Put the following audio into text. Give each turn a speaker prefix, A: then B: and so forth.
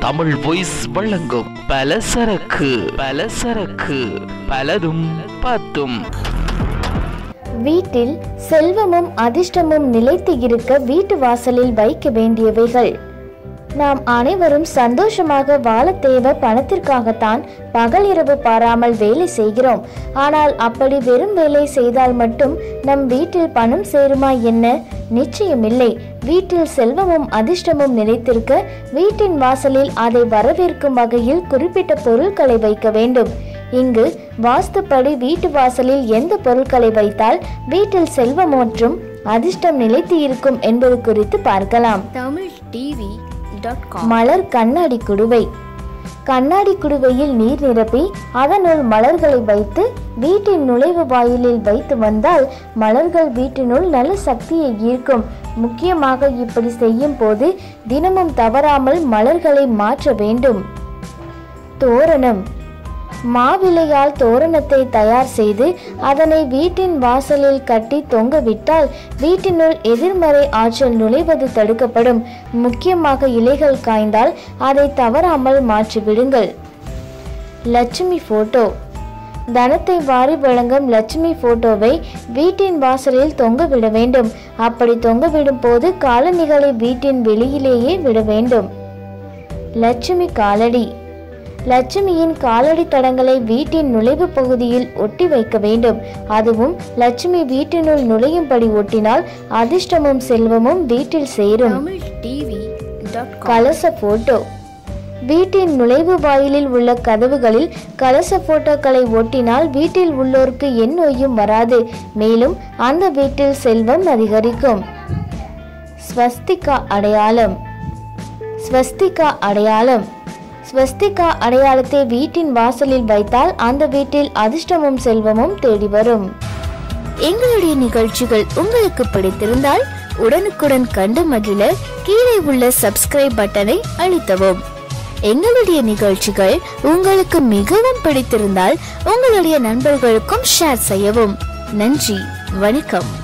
A: Tamil voice வழங்கும் வல சரக்கு பலதும் பத்தும்.
B: வீட்டில் செல்வமும் அதிர்ஷ்டமும் நிலைத்து இருக்க வீட்டு வாசலில் வைக்க வேண்டியவைகள். நாம் அனைவரும் சந்தோஷமாக வாழ தேவை பணத்திற்காகத்தான் பகல் இரவு பாராமல் வேலை செய்கிறோம். ஆனால் அப்படி வெறும் வேலை செய்தால் மட்டும் நம் வீட்டில் பணம் சேருமா என்ன? நிச்சயமில்லை. வீட்டில் செல்வமும் அதிர்ஷ்டமும் நிலைத்திருக்க வீட்டின் வாசலில் அதை வரவேற்கும் வகையில் குறிப்பிட்ட பொருட்களை வைக்க வேண்டும். இங்கு வாஸ்துப்படி வீட்டு வாசலில் எந்த பொருட்களை வைத்தால் வீட்டில் செல்வம் மற்றும் அதிர்ஷ்டம் நிலைத்து இருக்கும் என்பது குறித்து பார்க்கலாம்.
C: தமிழ் டிவி
B: மலர் கண்ணாடி குடுவை. கண்ணாடி குடுவையில் நீர் நிரப்பி அதனுள் மலர்களை வைத்து வீட்டின் நுழைவு வாயிலில் வைத்து வந்தால் மலர்கள் வீட்டினுள் நல்ல சக்தியை ஈர்க்கும். முக்கியமாக இப்படி செய்யும் போது தினமும் தவறாமல் மலர்களை மாற்ற வேண்டும். தோரணம். மாவிலையால் தோரணத்தை தயார் செய்து அதனை வீட்டின் வாசலில் கட்டி தொங்கவிட்டால் வீட்டினுள் எதிர்மறை ஆற்றல் நுழைவது தடுக்கப்படும். முக்கியமாக இலைகள் காய்ந்தால் அதை தவறாமல் மாற்றிவிடுங்கள். லட்சுமி போட்டோ. தனத்தை வாரி வழங்கும் லட்சுமி போட்டோவை வீட்டின் வாசலில் தொங்க விட வேண்டும். அப்படி தொங்க விடும் போது காலணிகளை வீட்டின் வெளியிலேயே விட வேண்டும். லட்சுமி காலடி. லட்சுமியின் காலடி தடங்களை வீட்டின் நுழைவு பகுதியில் ஒட்டி வைக்க வேண்டும். அதுவும் லட்சுமி வீட்டினுள் நுழையும்படி ஒட்டினால் அதிர்ஷ்டமும் செல்வமும் வீட்டில் சேரும். கலச போட்டோ. வீட்டின் நுழைவு வாயிலில் உள்ள கதவுகளில் கலச போட்டோக்களை ஒட்டினால் வீட்டில் உள்ளோருக்கு என் நோயும் வராது. மேலும் அந்த வீட்டில் செல்வம் அதிகரிக்கும். ஸ்வஸ்திகா அடையாளம். ஸ்வஸ்திகா அடையாளம். ஸ்வஸ்திகா அடையாளத்தை வீட்டின் வாசலில் வைத்தால் அந்த வீட்டில் அதிர்ஷ்டமும் செல்வமும் தேடி வரும். எங்களுடைய நிகழ்ச்சிகள் உங்களுக்கு பிடித்திருந்தால் உடனுக்குடன் கண்டு மகிழ கீழே உள்ள சப்ஸ்கிரைப் பட்டனை அழுத்தவும். எங்களுடைய நிகழ்ச்சிகள் உங்களுக்கு மிகவும் பிடித்திருந்தால் உங்களுடைய நண்பர்களுக்கும் ஷேர் செய்யவும். நன்றி வணக்கம்.